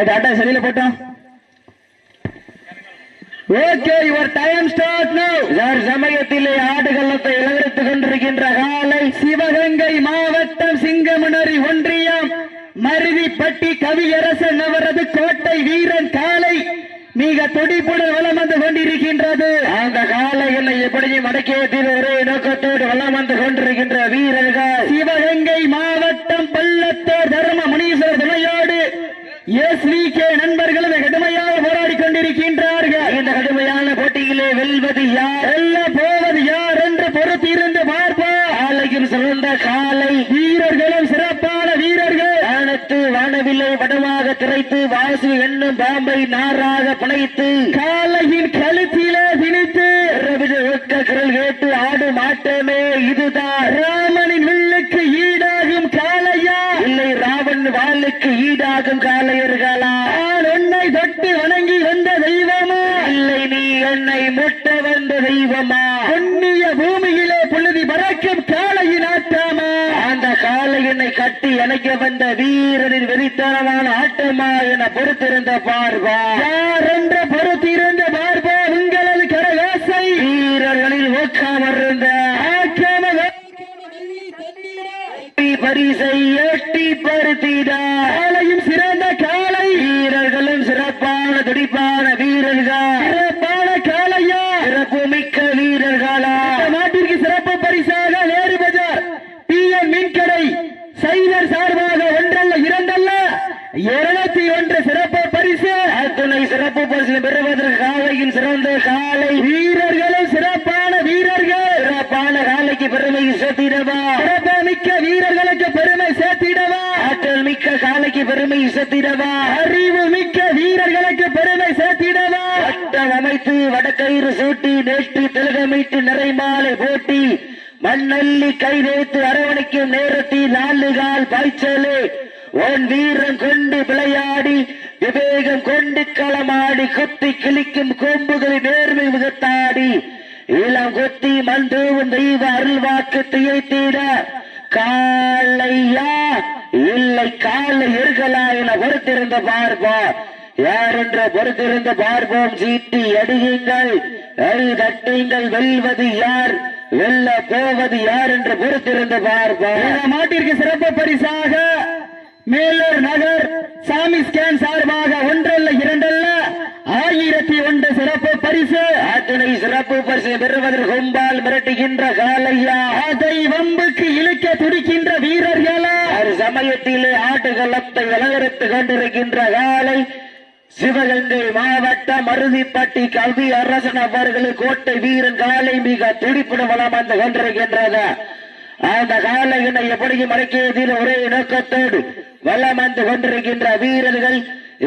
Tata செல்லில போட்டோம் okay your time start நவ யார் சமயத்திலே ஆடுகளத்தை இழந்து கொண்டிருக்கின்ற காலை சிவகங்கை மாவட்டம் சிங்கமணரி ஒன்றியம் மருதிப்பட்டி கவியரசன் அவரது கோட்டை வீரன் காலை மிக துடிப்புடன் வளம் வந்து கொண்டிருக்கின்றது. அந்த காலைகளை எப்படியும் அடக்கியத்தில் ஒரே நோக்கத்தோடு வளம் வந்து கொண்டிருக்கின்ற வீரர்கள் சிவகங்கை மாவட்டம் பள்ளத்தோர் தர்ம முனீஸ்வரர் துணையோடு எஸ்விகே நண்பர்களும் கடுமையாக போராடி கொண்டிருக்கின்றார்கள் இந்த கடுமையான போட்டியிலே வெல்வது யார் வெல்ல போவது யார் என்று பொறுத்திருந்து பார்ப்போம் காலையும் சிறந்த காலை வீரர்களும் சிறப்பான வீரர்கள் வானத்து வானவில்லை வடமாக திரைத்து வாசு என்னும் பாம்பை நாராக பிணைத்து காலையின் கழுத்திலே திணித்து குரல் கேட்டு ஆடும் ஆட்டமே இதுதான். ராமனின் வில்லுக்கு ஈடாகும் காளையா? இல்லை ராவன் வாளுக்கு ஈடாகும் காளையர்களா நான் உன்னை தொட்டு வணங்கி வந்த தெய்வமா? இல்லை நீ என்னை முட்ட வந்த தெய்வமா? புண்ணிய பூமியிலே புழுதி பறக்கும் காளையின் ஆட்டமா அந்த காளையினை கட்டி அணைக்க வந்த வீரரின் வெறித்தனமான ஆட்டமா என பொறுத்திருந்த பார்வா யார் என்ற பொறுத்திருந்த பார்வா உங்களது கரவேசை வீரர்களில் ஊக்கமர்ந்த பரிசை எட்டி பருத்திட காலையும் சிறந்த காலை வீரர்களும் சிறப்பான துடிப்பான வீரர்கள் சிறப்பான காலையா சிறப்பு மிக்க வீரர்களா இந்த நாட்டிற்கு சிறப்பு பரிசாக நேரு பஜார் பி எம் மின்கடை சைவர் சார்பாக ஒன்றல்ல இரண்டல்ல இருநூத்தி ஒன்று சிறப்பு பரிசு அத்துணை சிறப்பு பரிசு பெறுவதற்கு காலையின் சிறந்த காலை. வீரர்களும் சிறப்பான வீரர்கள். சிறப்பான காலைக்கு பெருமை சேர்த்திடவா சிறப்பு மிக்க வீரர்களுக்கு பெருமை சேர்த்திடவா. ஆற்றல் மிக்க காலைக்கு பெருமை சேர்த்திடவா அறிவு மிக்க வீரர்களுக்கு பெருமை சேர்த்திடவா. வட்டம் அமைத்து வடக்கயிறு சூட்டி நேற்று திலகமிட்டு நிறைமாலை போட்டி. மண்ணள்ளி கை வைத்து அரவணைக்கும் நேரத்தில் நாலு கால் பாய்ச்சலே. உன் வீரம் கொண்டு விளையாடி விவேகம் கொண்டு களமாடி கொத்தி கிழிக்கும் கொம்புகளை நேர்மை முகத்தாடி. இளம் கொத்தி மந்தூவும் தெய்வ அருள்வாக்கு திகைத்திட காலையா இல்லை காலை இருகலா என பொறுத்திருந்த பார்ப்போம். யார் என்ற பொறுத்திருந்த பார்ப்போம்? சீட்டி அடியுங்கள். அடி தட்டுங்கள். வெல்வது யார்? வெல்ல போவது யார் என்று பொறுத்திருந்த பார்ப்போம். மாட்டிற்கு சிறப்பு பரிசாக மேலூர் நகர் சாமி ஸ்கேன் சார்பாக ஒன்றல்ல இரண்டல்ல ஆயிரத்தி ஒன்று சிறப்பு பரிசு. அத்தனை சிறப்பு பரிசு பெறுவதற்கு கொம்பால் மிரட்டுகின்ற காலையா அதை வம்புக்கு இழுக்க துடிக்கின்ற வீரர்களா? ஒரு சமயத்திலே ஆட்டுகளத்தை விலகரித்துக் கொண்டிருக்கின்ற காலை சிவகங்கை மாவட்டம் மருதிப்பட்டி கல்வி அரசன் அவர்கள் கோட்டை வீரன் காலை மிக துடிப்புடன் வளம் வந்து கொண்டிருக்கின்றது. அந்த காலையினை எப்படியும் மறைக்கியதில் ஒரே நோக்கத்தோடு வந்து கொண்டிருக்கின்ற வீரர்கள்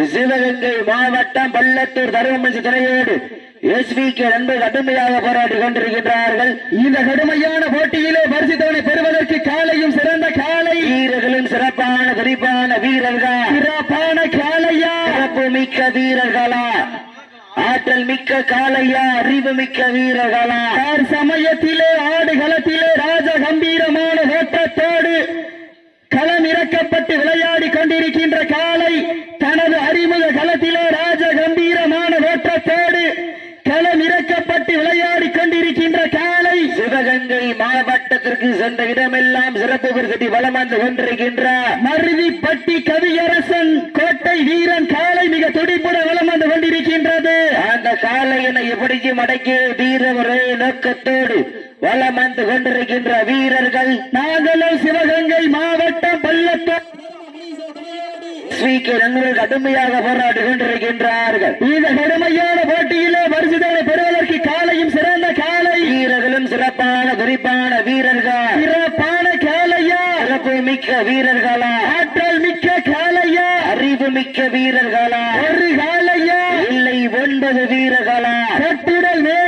சிவகங்கை மாவட்டம் பள்ளத்தூர் தருமமஞ்சி துணையோடு எஸ்விக்கு நண்பு கடுமையாக போராடி கொண்டிருக்கின்றார்கள். இந்த கடுமையான போட்டியிலே பரிசுத்தவனை பெறுவதற்கு காலையும் சிறந்த காலை. வீரர்களும் சிறப்பான குறிப்பான வீரர்கள்? சிறப்பான காலையா? சிறப்பு மிக்க வீரர்களா? ஆற்றல் மிக்க காலையா? அறிவு மிக்க வீரர்களா? சமயத்திலே ஆடுகளத்திலே ராஜ கம்பீரமான ஓட்டத்தோடு களம் இறக்கப்பட்டு விளையாடி கொண்டிருக்கின்ற காலை தனது அறிமுக களத்திலே ராஜ கம்பீரமான ஓட்டத்தோடு களம் இறக்கப்பட்டு விளையாடி கொண்டிருக்கின்ற காலை சிவகங்கை மாவட்டத்திற்கு சென்ற இடமெல்லாம் சிறப்பு பெருகட்டி வளம் வந்து கொண்டிருக்கின்ற மருதிப்பட்டி கவியரசன் கோட்டை வீரன் காலை மிக துடிப்புடன் வளம் வந்து கொண்டிருக்கின்றது. அந்த காலையினை எப்படியும் அடக்கிய வீர ஒரே நோக்கத்தோடு வளம் வந்து கொண்டிருக்கின்ற வீரர்கள் நாங்களும் சிவகங்கை மாவட்டம் பள்ளத்தூர் நண்பர்கள் கடுமையாக போராடி கொண்டிருக்கின்றார்கள். இந்த கடுமையான போட்டியிலே பரிசுதலை பெறுவதற்கு காலையும் சிறந்த காலை. வீரர்களும் சிறப்பான குறிப்பான வீரர்கள். சிறப்பான காலையா? சிறப்பு மிக்க வீரர்களா? ஆற்றல் மிக்க காலையா? அறிவு மிக்க வீரர்களா? ஒரு காலையா? இல்லை ஒன்பது வீரர்களா? கட்டுடல்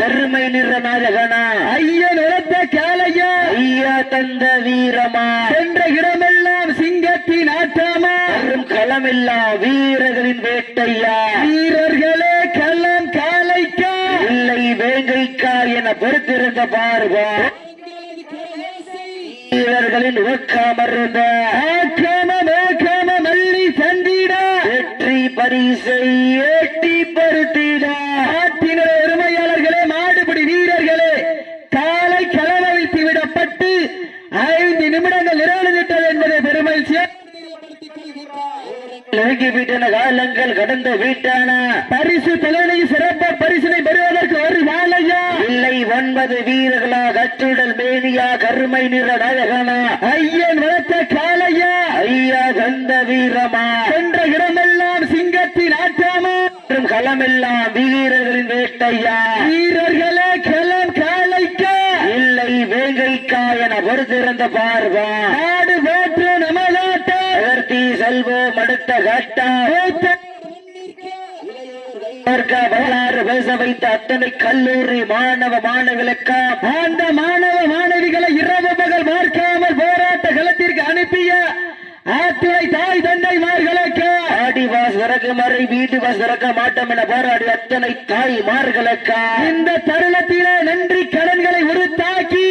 பெருமை நிற நாயகனா ஐயன் உரத்த காலையா ஐயா தந்த வீரமா? சென்ற இடமெல்லாம் சிங்கத்தின் ஆட்டமா வரும் களமில்லா வீரர்களின் வேட்டையா? வீரர்களே களம் காலைக்கா? இல்லை வேங்கைக்கா என பொறுத்திருந்த பார்வோம் வீரர்களின் ஊக்கமர்ந்த ஆக்கம வேக்கம மல்லி சந்திட வெற்றி பரிசை ஏட்டி பருத்தினார் உரிமையாளர்களே மாடுபிடி வீரர்களே காலை களவழித்து விடப்பட்டு ஐந்து நிமிடங்கள் நிறைவு என்பதை பெருமை நெருங்கி விட்டன காலங்கள் கடந்து விட்டன. பரிசு தலைமை சிறப்பு பரிசினை பெறுவதற்கு ஒரு நாளையா இல்லை ஒன்பது வீரர்களா கச்சுடல் மேனியா கருமை நிற நாயகனா? ஐயன் வளர்த்த காலையா ஐயா கந்த வீரமா? சென்ற இடமெல்லாம் சிங்கத்தின் ஆட்டாமா மற்றும் களமெல்லாம் வீரர்களின் வேட்டையா? வீரர்களே களம் காலைக்கா இல்லை வேங்கைக்கா என பொறுத்திருந்த பார்வா நாடு போற்று நமலாட்ட அதர்த்தி செல்வோம் அடுத்த கட்டம் வரலாறு பேச வைத்த அத்தனை கல்லூரி மாணவ மாணவிகளுக்கா அந்த மாணவ மாணவிகளை இரவு மகள் பார்க்காமல் போராட்ட களத்திற்கு அனுப்பிய ஆத்துறை தாய் தந்தைமார்களை வாஸ் திறக்க மறை வீட்டு வாஸ் திறக்க மாட்டோம் என போராடி அத்தனை தாய்மார்களுக்கா? இந்த தருணத்திலே நன்றி கடன்களை உருத்தாக்கி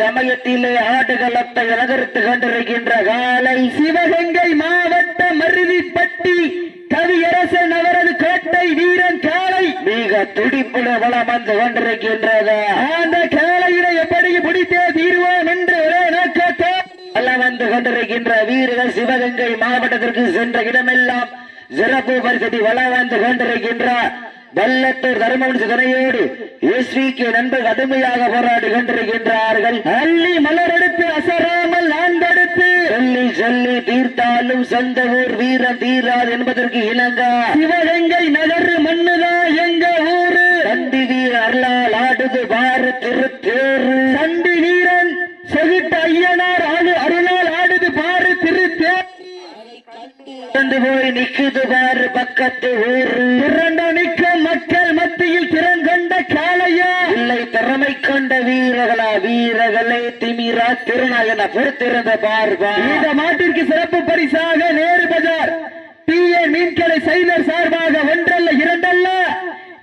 சமயத்திலே ஆடுகளத்தை நகர்த்து கொண்டிருக்கின்ற காலை? சிவகங்கை மாவட்ட மருவிப்பட்டி கவியரசன் அவரது கோட்டை வீரன் காளை. மிக துடிப்புட வளம் வந்து கொண்டிருக்கின்றது. அந்த காளையினை எப்படி பிடித்தே தீர்வோம் என்று ஒரே நோக்கத்தோ வளம் வந்து கொண்டிருக்கின்ற வீரர்கள் சிவகங்கை மாவட்டத்திற்கு சென்ற இடமெல்லாம் சிறப்பு பரிசதி வளம் வந்து கொண்டிருக்கின்ற வல்லத்தூர் தர்மவம்ச துணையோடு எஸ்விக்கு நண்பர் கடுமையாக போராடி கொண்டிருக்கின்றார்கள். அள்ளி மலரெடுத்து அசராமல் ஆண்டெடுத்து சொல்லி சொல்லி தீர்த்தாலும் சொந்த ஊர் வீரன் தீராது என்பதற்கு இணங்க. சிவகங்கை நகரு மண்ணுதா எங்க ஊரு? தந்தி வீர அருளால் ஆடுது பாரு திருத்தேரு. சண்டி வீரன் செகுட்ட ஐயனார் ஆடு அருளால் ஆடுது பாரு திருத்தே வந்து போய் நிக்குது பாரு பக்கத்து ஊரு. திரண்ட நிற்கும் மக்கள் மத்தியில் திறன் கொண்ட காளையா இல்லை திறமை கொண்ட வீரர்களா வீரர்களே திமிரா திருநாயன பொறுத்திருந்த பார்வா இந்த மாட்டிற்கு சிறப்பு பரிசாக நேரு பஜார். டிஏ மீன்கடை செயலர் சார்பாக ஒன்றல்ல இரண்டல்ல.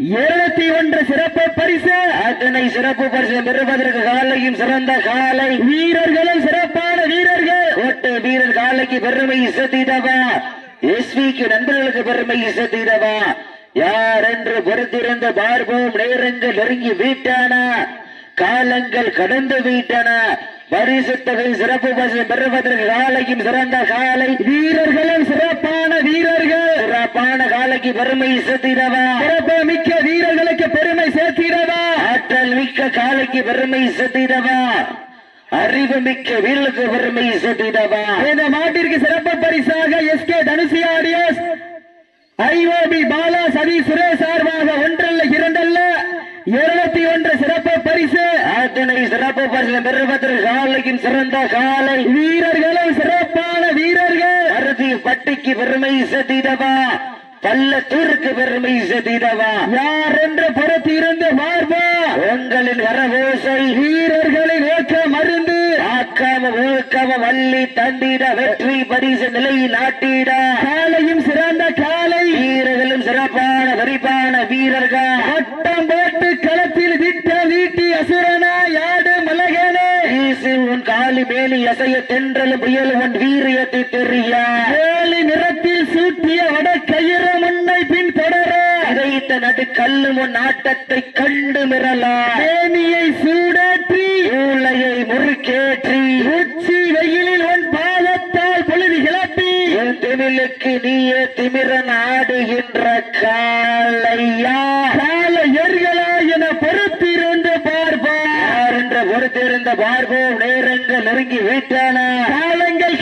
இருபத்தி ஒன்று சிறப்பு பரிசு. அத்தனை சிறப்பு பரிசு பெறுவதற்கு காலையும் சிறந்த காலை. வீரர்களும் சிறப்பான வீரர்கள். ஒட்டு வீரர் காலைக்கு பெருமை இசத்திடவா? எஸ்விக்கு நண்பர்களுக்கு பெருமை இசத்திடவா? யார் என்று பொறுத்திருந்த பார்ப்போம். நேரங்கள் நெருங்கி வீட்டான. காலங்கள் கடந்து வீட்டன. பரிசு தொகை சிறப்பு பரிசு பெறுவதற்கு காலையும் சிறந்த காலை. வீரர்களும் சிறப்பான வீரர்கள். காலைக்கு பெருமை இசத்திடவா? சிறப்பு மிக்க வீரர்களுக்கு பெருமை சேர்த்திடவா? ஆற்றல் மிக்க காலைக்கு பெருமை இசத்திடவா? அறிவு மிக்க வீரர்களுக்கு பெருமை இசத்திடவா? இந்த மாட்டிற்கு சிறப்பு பரிசாக எஸ் கே தனுசியாடியஸ் ஐஓபி பாலா சதி சுரேஷ் சார்பாக ஒன்றல்ல இரண்டல்ல இருபத்தி ஒன்று சிறப்பு பரிசு. அத்தனை சிறப்பு பரிசு பெறுவதற்கு காலைக்கும் சிறந்த காலை வீரர்களும் சிறப்பான வீரர்கள். அறுதி பட்டிக்கு பெருமை சதிடவா பள்ளத்தூருக்கு பெருமை சதிடவா யார் என்று புறத்திருந்து பார்ப்பா? உங்களின் வரவோசை வீரர்களின் ஏற்ற மருந்து. ஆக்காம ஊக்காம வள்ளி தந்திட வெற்றி பரிசு நிலையில் நாட்டிட. காலையும் சிறந்த காலை. வீரர்களும் சிறப்பான வரிப்பான வீரர்கள். வட்டம் போட்டு களத்தில் விட்ட வீட்டி அசுரனா யாடு மலகனே. வீசு உன் காலி மேலி அசைய தென்றலும் புயல் உன் வீரியத்தை தெரியா? ஏழு நிறத்தில் வடக்கயிறு முன்னை பின் தொடர இதைத்த நடு கல்லு உன் ஆட்டத்தை கண்டு மிரலா தேனியை சூடேற்றி ஊழையை முறுக்கேற்றி உச்சி வெயிலில் உன் பாதத்தால் பொழுது கிளப்பி என் திமிலுக்கு நீயே திமிரன் ஆடுகின்ற காலையா கால எர்களா என பொறுத்திருந்து பார்ப்பா யார் என்ற பொறுத்திருந்த பார்ப்போம். நேரங்கள் நெருங்கி விட்டன. காலங்கள்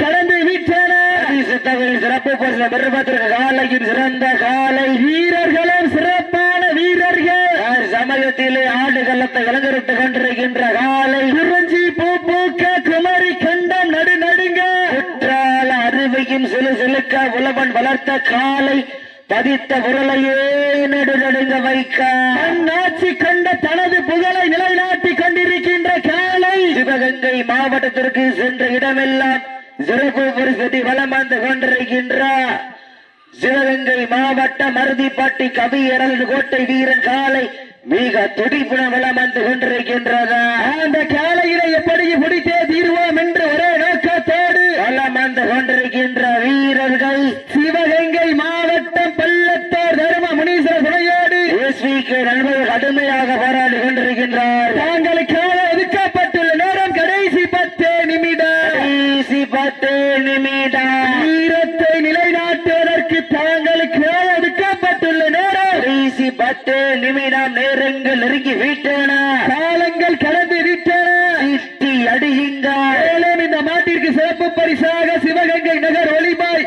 சித்தவில் சிறப்பு பரிசு பெறுவதற்கு காலையும் சிறந்த காலை வீரர்களும் சிறப்பான வீரர்கள். சமயத்திலே சமயத்திலே ஆடுகளத்தை இழந்திருத்து கொண்டிருக்கின்ற காலை குறிஞ்சி பூ பூக்க குமரி கண்டம் நடு நடுங்க. குற்றால அருவியும் சிலு சிலுக்க உழவன் வளர்த்த காலை பதித்த உரலையே நடு நடுங்க வைக்க. அந்நாட்சி கண்ட தனது புகழை நிலைநாட்டி கொண்டிருக்கின்ற காலை. சிவகங்கை மாவட்டத்திற்கு சென்ற இடமெல்லாம் சிறப்பு பரிசதி வந்து கொண்டிருக்கின்ற சிவகங்கை மாவட்ட மருதிப்பாட்டி கவி இரண்டு கோட்டை வீரன் காலை மிக துடிப்புண வளம் வந்து கொண்டிருக்கின்றதா. அந்த காலையில எப்படி பிடித்தே தீர்வோம் என்று ஒரே நோக்கத்தோடு வளம் வந்து கொண்டிருக்கின்ற வீரர்கள் சிவகங்கை மாவட்டம் பள்ளத்தோர் தரும முனீஸ்வர துணையோடு நண்பர்கள் கடுமையாக போராடி கொண்டிருக்கின்றார். தாங்கள் பத்து நிமிடம் நேரங்கள் நெருங்கி விட்டன? காலங்கள் கடந்து விட்டன? அடியுங்கள். மேலும் இந்த மாட்டிற்கு சிறப்பு பரிசாக சிவகங்கை நகர் ஒளிபாய்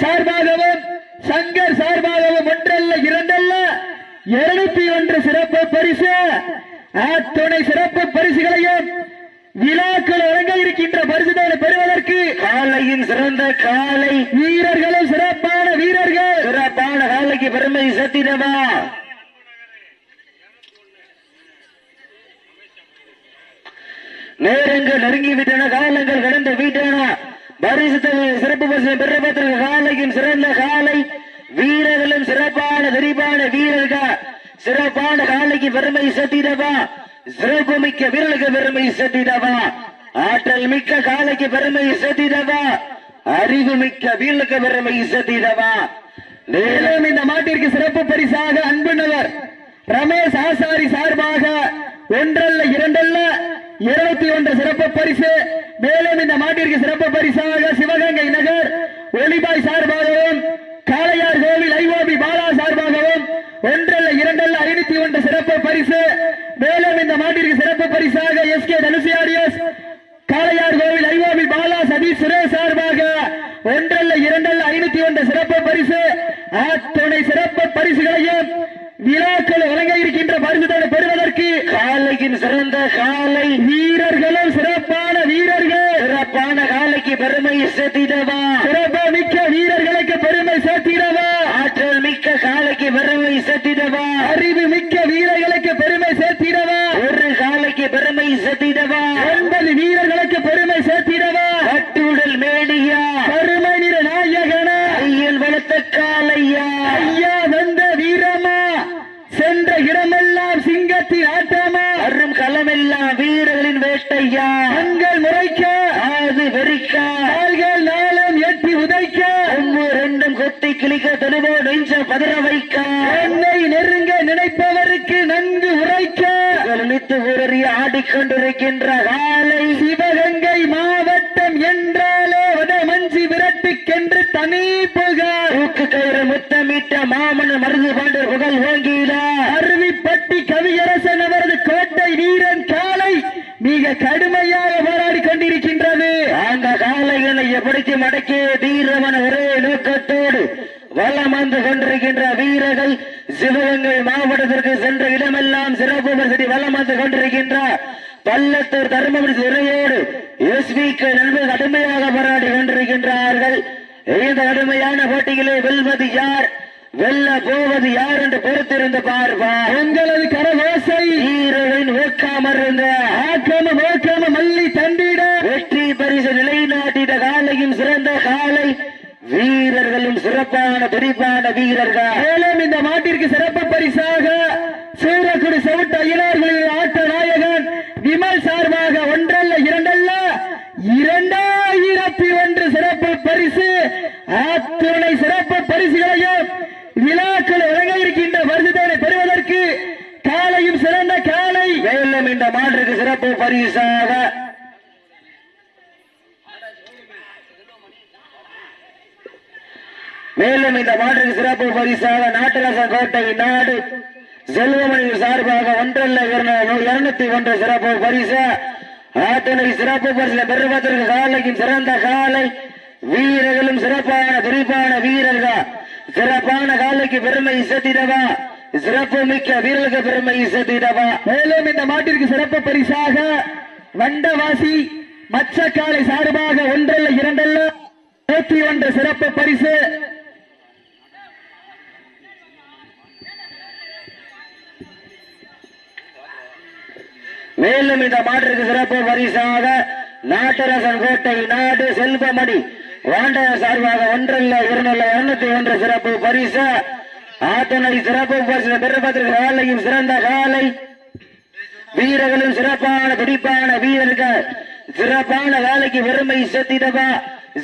சார்பாகவும் சங்கர் சார்பாகவும் ஒன்றல்ல இரண்டல்ல இருநூத்தி ஒன்று சிறப்பு பரிசு அத்துணை சிறப்பு பரிசுகளையும் விழாக்கள் வழங்க இருக்கின்ற பரிசுகளை பெறுவதற்கு காலையின் சிறந்த காலை வீரர்களும் சிறப்பான வீரர்கள் சிறப்பான காலைக்கு பெருமை சத்திரமா நேரங்கள் நெருங்கி விட்டன காலங்கள் கடந்து விட்டன. பரிசு சிறப்பு பரிசு பெறப்பட்டிருக்க காலையின் சிறந்த காலை. வீரர்களும் சிறப்பான விரிவான வீரர்கள். சிறப்பான காலைக்கு பெருமை சத்திடவா சிறப்பு மிக்க வீரர்களுக்கு பெருமை சத்திடவா ஆற்றல் மிக்க காலைக்கு பெருமை சத்திடவா அறிவு மிக்க வீரர்களுக்கு பெருமை சத்திடவா மேலும் இந்த மாட்டிற்கு சிறப்பு பரிசாக அன்புணவர் ரமேஷ் ஆசாரி சார்பாக ஒன்றல்ல இரண்டல்ல இருபத்தி ஒன்று சிறப்பு பரிசு. மேலும் இந்த மாட்டிற்கு சிறப்பு பரிசாக சிவகங்கை நகர் ஒளிபாய் சார்பாகவும் காளையார் கோவில் ஐஓபி பாலா சார்பாகவும் ஒன்றல்ல இரண்டல்ல ஐநூத்தி ஒன்று சிறப்பு பரிசு. மேலும் இந்த மாட்டிற்கு சிறப்பு பரிசாக S K தனுசியாரியஸ் Kalaiyar Kovil IOB Bala Satish Suresh சார்பாக ஒன்றல்ல இரண்டல்ல ஐநூத்தி ஒன்று சிறப்பு பரிசு. அத்துணை சிறப்பு பரிசுகளையும் விழாக்கள் வழங்க இருக்கின்ற பரிசுகளை பெறுவதற்கு காலையின் சிறந்த காலை வீரர்களும் சிறப்பான வீரர்கள். சிறப்பான காலைக்கு பெருமை சேர்த்திடவா? சிறப்பு மிக்க வீரர் பெருமை சேர்த்திடவா ஆற்றல் மிக்க காலைக்கு பெருமை சேர்த்திடவா அறிவு மிக்க வீரர்களுக்கு பெருமை சேர்த்திடவா ஒரு காலைக்கு பெருமை சேர்த்திடவா ஒன்பது வீரர்களுக்கு பெருமை சேர்த்திடவா கட்டுடல் மேடியா கருமை நிற நாயகனா ஐயன் வளர்த்த காலையா ஐயா வந்த வீரமா சென்ற இடமெல்லாம் சிங்கத்தின் ஆட்டமா வரும் களமெல்லாம் வீரர்களின் வேட்டையா கண்கள் முறைக்க ஆது வெறிக்கா கால்கள் நாளும் எட்டி உதைக்க ஒன்று ரெண்டும் கொத்தி தெளிவோ நெஞ்ச பதற வைக்க. என்னை நெருங்க நினைப்பவருக்கு நன்கு உரைக்க. நித்து ஊரறிய ஆடிக்கொண்டிருக்கின்ற காலை சிவகங்கை மாவட்டம் என்றாலே வடமஞ்சி விரட்டுக்கென்று தனி புகார் தூக்கு கயிறு முத்தமிட்ட மாமன் மருது பாண்டர் புகழ் ஓங்கினார் அருவிப்பட்டி கவியரசன் அவரது கோட்டை வீரன் காலை மிக கடுமையாக போராடி கொண்டிருக்கின்றது. அந்த காலைகளை எப்படிக்கு மடக்கி தீரவன ஒரே நோக்கத்தோடு வலம் வந்து கொண்டிருக்கின்ற வீரர்கள் சிவகங்கை மாவட்டத்திற்கு சென்ற இடமெல்லாம் சிறப்பு வசதி வலம் வந்து கொண்டிருக்கின்ற பள்ளத்தூர் தருமபுரி துறையோடு எஸ்பிக்கு நண்பர் கடுமையாக போராடி கொண்டிருக்கின்றார்கள். இந்த கடுமையான போட்டியிலே வெல்வது யார்? வெல்ல போவது யார் என்று பொறுத்திருந்து பார்ப்பா உங்களது கரவோசை வீரர்களின் ஊக்காமருந்த ஆக்கம ஓக்கம மல்லி தண்டிட வெற்றி பரிசு நிலைநாட்டிட காலையும் சிறந்த காலை வீரர்களும் சிறப்பான துடிப்பான வீரர்கள். மேலும் இந்த மாட்டிற்கு சிறப்பு பரிசாக சூரக்குடி செவிட்ட ஐயனார்களின் ஆட்ட நாயகன் விமல் சார்பாக ஒன்றல்ல இரண்டல்ல இரண்டாயிரத்தி ஒன்று சிறப்பு பரிசு. அத்துணை சிறப்பு பரிசுகளையும் விழாக்கள் வழங்க இருக்கின்ற வருடத்தை பெறுவதற்கு காலையும் சிறந்த காலை. மேலும் இந்த மாற்றுக்கு சிறப்பு பரிசாக மேலும் இந்த மாற்றுக்கு சிறப்பு பரிசாக நாட்டரசன் கோட்டை நாடு செல்வமணி சார்பாக ஒன்றல்ல இருநூத்தி ஒன்று சிறப்பு பரிசு. ஆத்தனை சிறப்பு பரிசு பெறுவதற்கு காலைக்கும் சிறந்த காலை வீரர்களும் சிறப்பான குறிப்பான வீரர்கள். சிறப்பான காலைக்கு பெருமை செத்திடவா சிறப்பு மிக்க வீரர்களுக்கு பெருமை செத்திடவா மேலும் இந்த மாட்டிற்கு சிறப்பு பரிசாக வண்டவாசி மச்சக்காலை சார்பாக ஒன்றல்ல இரண்டல்ல நூத்தி ஒன்று சிறப்பு பரிசு. மேலும் இந்த மாற்றுக்கு சிறப்பு பரிசாக நாட்டரசன் கோட்டை நாடு செல்வமணி வாண்டக சார்பாக ஒன்றல்ல இருநூல்ல இருநூத்தி ஒன்று சிறப்பு பரிசு. ஆத்தனை சிறப்பு பரிசு பெருமத்திற்கு காலையும் சிறந்த காலை. வீரர்களும் சிறப்பான துடிப்பான வீரர்கள் சிறப்பான வேலைக்கு பெருமை செத்திடவா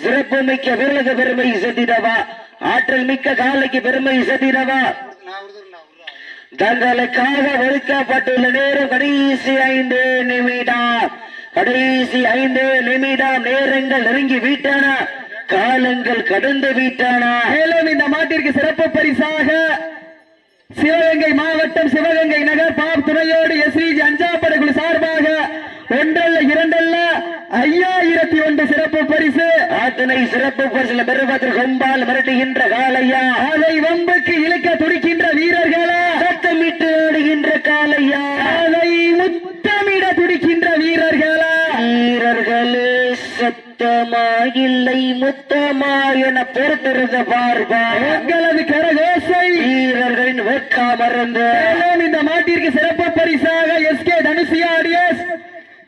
சிறப்பு மிக்க வீரருக்கு பெருமை செத்திடவா ஆற்றல் மிக்க காலைக்கு பெருமை செத்திடவா தங்களுக்காக ஒதுக்கப்பட்டுள்ள நேரம் கடைசி ஐந்து நிமிடம். கடைசி ஐந்து நிமிடம் நேரங்கள் நெருங்கி விட்டன. காலங்கள் கடந்து விட்டன. மேலும் இந்த மாட்டிற்கு சிறப்பு பரிசாக சிவகங்கை மாவட்டம் சிவகங்கை நகர் பாப் துணையோடு எஸ்ரிஜி அஞ்சாப்படை குழு சார்பாக ஒன்றல்ல இரண்டல்ல ஐயாயிரத்தி ஒன்று சிறப்பு பரிசு. அத்தனை சிறப்பு பரிசுல பெறுவதற்கு கொம்பால் மிரட்டுகின்ற காலையா? அதை வம்புக்கு இழுக்க துடிக்கின்ற வீரர்களா. சத்தமிட்டு ஆடுகின்ற காலையா? அதை முத்தமிட துடிக்கின்ற வீரர்களா? வீரர்களே சத்தமா இல்லை முத்தமா என பொறுத்திருந்த பார்ப்பா உங்களது கரகோசை. வீரர்களின் வெட்கா மறந்து. இந்த மாட்டிற்கு சிறப்பு பரிசாக எஸ் கே தனுசியா ஆடியஸ்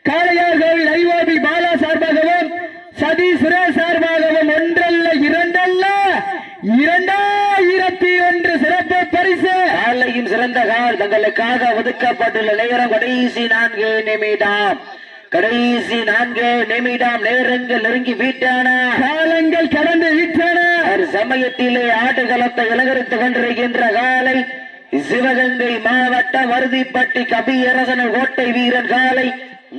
காளையார் கோவில் ஐஓபி பாலா சார்பாகவும் சதி சுரேஷ் சார்பாகவும் ஒன்றல்ல இரண்டல்ல இரண்டாயிரத்தி ஒன்று சிறப்பு பரிசு காலையும் சிறந்த கால் தங்களுக்காக ஒதுக்கப்பட்டுள்ள நேரம் கடைசி நான்கு நிமிடம். கடைசி நான்கு நிமிடம் நேரங்கள் நெருங்கி விட்டன. காலங்கள் கடந்து விட்டன. சமயத்திலே ஆட்டுகளத்தை இலங்கரித்துக் கொண்டிருக்கின்ற காலை சிவகங்கை மாவட்டம் வருதிப்பட்டி கபியரசன கோட்டை வீரன் காலை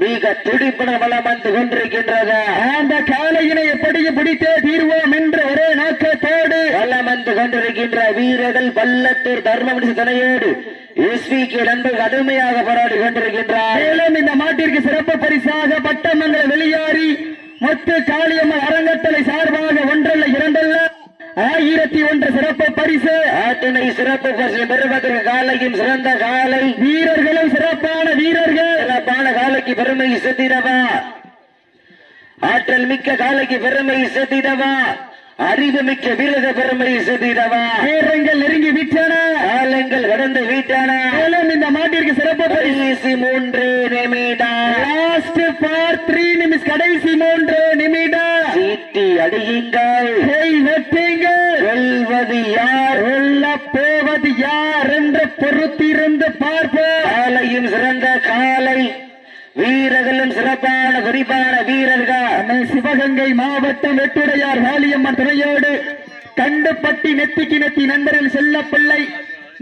மிக துடிப்புடன் வளம் வந்து கொண்டிருக்கின்றது. அந்த காளையினை எப்படியும் பிடித்தே தீர்வோம் என்ற ஒரே நோக்கத்தோடு வளம் வந்து கொண்டிருக்கின்ற வீரர்கள் பள்ளத்தூர் தர்மபுரி துணையோடு எஸ்வி கே நண்பர் கடுமையாக போராடி கொண்டிருக்கின்றார். மேலும் இந்த மாட்டிற்கு சிறப்பு பரிசாக பட்டமங்கல வெளியாரி மொத்த காளியம்மன் அறங்கட்டளை சார்பாக ஒன்றல்ல இரண்டல்ல ஆயிரத்தி ஒன்று சிறப்பு பரிசு. ஆட்டினை சிறப்பு பரிசு பெறுவதற்கு காலையும் சிறந்த காலை. வீரர்களும் சிறப்பான வீரர்கள். சிறப்பான காலைக்கு பெருமை சேர்த்திடவா ஆற்றல் மிக்க காலைக்கு பெருமை சேர்த்திடவா அறிவு மிக்க வீரக பெருமை சேர்த்திடவா வீரங்கள் நெருங்கி விட்டன. காலங்கள் கடந்து விட்டன. மேலும் இந்த மாட்டிற்கு சிறப்பு பரிசு. மூன்று நிமிடம் லாஸ்ட் ஃபார் த்ரீ நிமிஷம் கடைசி மூன்று நிமிடம் சீட்டி அடியுங்கள். கை வெல்வது யார்? வெல்ல போவது யார் என்று பொறுத்திருந்து பார்ப்போம். காலையும் சிறந்த காலை வீரர்களும் சிறப்பான குறிப்பான வீரர்கள். சிவகங்கை மாவட்டம் வெட்டுடையார் வாலியம்மன் துணையோடு கண்டுப்பட்டி நெத்திக்கு நெத்தி நண்பர்கள் செல்ல பிள்ளை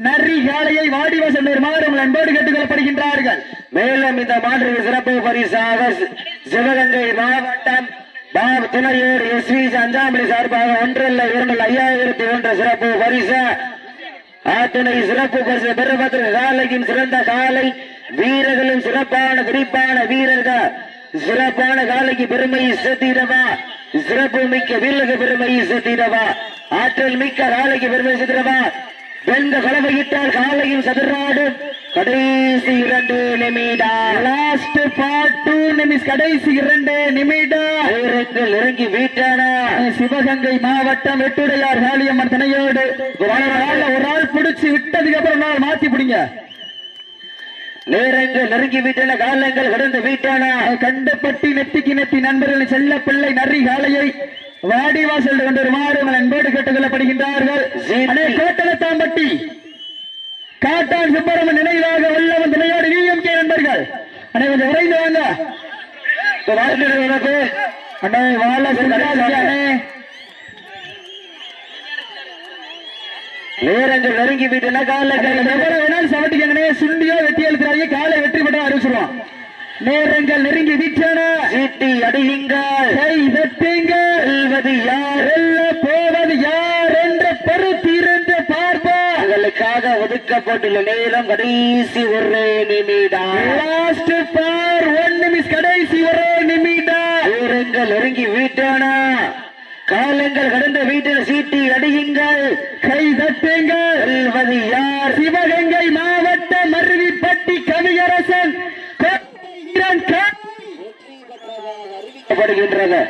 நரி காளையை வாடிவசம் மாறும் அன்போடு கேட்டுக்கொள்ளப்படுகின்றார்கள். மேலும் இந்த மாற்றுக்கு சிறப்பு பரிசாக சிவகங்கை மாவட்டம் பாபு துணையோர் எஸ் வி அஞ்சாமணி சார்பாக ஒன்றல்ல இரண்டு ஐயாயிரத்தி ஒன்று சிறப்பு பரிசு. ஆத்துணை சிறப்பு பரிசு பெறுவதற்கு காலையும் சிறந்த காலை வீரர்களும் சிறப்பான குறிப்பான வீரர்கள். சிறப்பான காலைக்கு பெருமை சேர்த்திடவா? சிறப்பு மிக்க வீரர்கள் பெருமை சேர்த்திடவா? ஆற்றல் மிக்க காலைக்கு பெருமை சேர்த்திடவா? வெந்த கலவையிட்டால் காலையும் சதுராடும் கடைசி இரண்டு நிமிடம் லாஸ்ட் பார்ட் டூ நிமிஷம் கடைசி இரண்டு நிமிடம் வீரர்கள் நெருங்கி வீட்டான. சிவகங்கை மாவட்டம் வெட்டுடையார் வாலியம்மன் துணையோடு. ஒரு ஆள் பிடிச்சு விட்டதுக்கு அப்புறம் நாள் மாத்தி பிடிங்க. நேரங்கள் நெருங்கி விட்டன காலங்கள் கடந்து விட்டன. கண்டப்பட்டி நெத்திக்கு நெத்தி நண்பர்கள் செல்ல பிள்ளை நரி காளையை வாடிவாசல் கொண்டு வருமாறு அன்போடு கேட்டுக்கொள்ளப்படுகின்றார்கள். சரி. அண்ணே, கோட்டலத்தாம்பட்டி காட்டான் சுப்பரமன் நினைவாக வல்லவன் துணையோடு விஎம்கே நண்பர்கள். அண்ணே கொஞ்சம் விரைந்து வாங்க. இப்ப உனக்கு அண்ணே வாழ அண்ணே நேரங்கள் நெருங்கி விட்டுனா காலில் எவ்வளவு வேணாலும் சவட்டிக்கங்கனே சுண்டியோ வெட்டி எழுத்துறாங்க காலை வெற்றி பெற்ற அறிவிச்சிருவான் நேரங்கள் நெருங்கி விட்டன. சீட்டி அடியுங்கள். கை வெட்டுங்கள் செல்வது யார்? போவது யார் என்று பொறுத்திருந்து பார்ப்போம். உங்களுக்காக ஒதுக்கப்பட்டுள்ள நேரம் கடைசி ஒரு நிமிடம். லாஸ்ட் பார் ஒன் நிமிஷம் கடைசி ஒரு நிமிடம். நேரங்கள் நெருங்கி விட்டன. காலங்கள் கடந்த வீட்டில் சீட்டி அடியுங்கள். கை தட்டுங்கள் செல்வது யார் சிவகங்கை மாவட்டம் மருவிப்பட்டி கவியரசன் கோட்டீரன் கே- படுகின்றது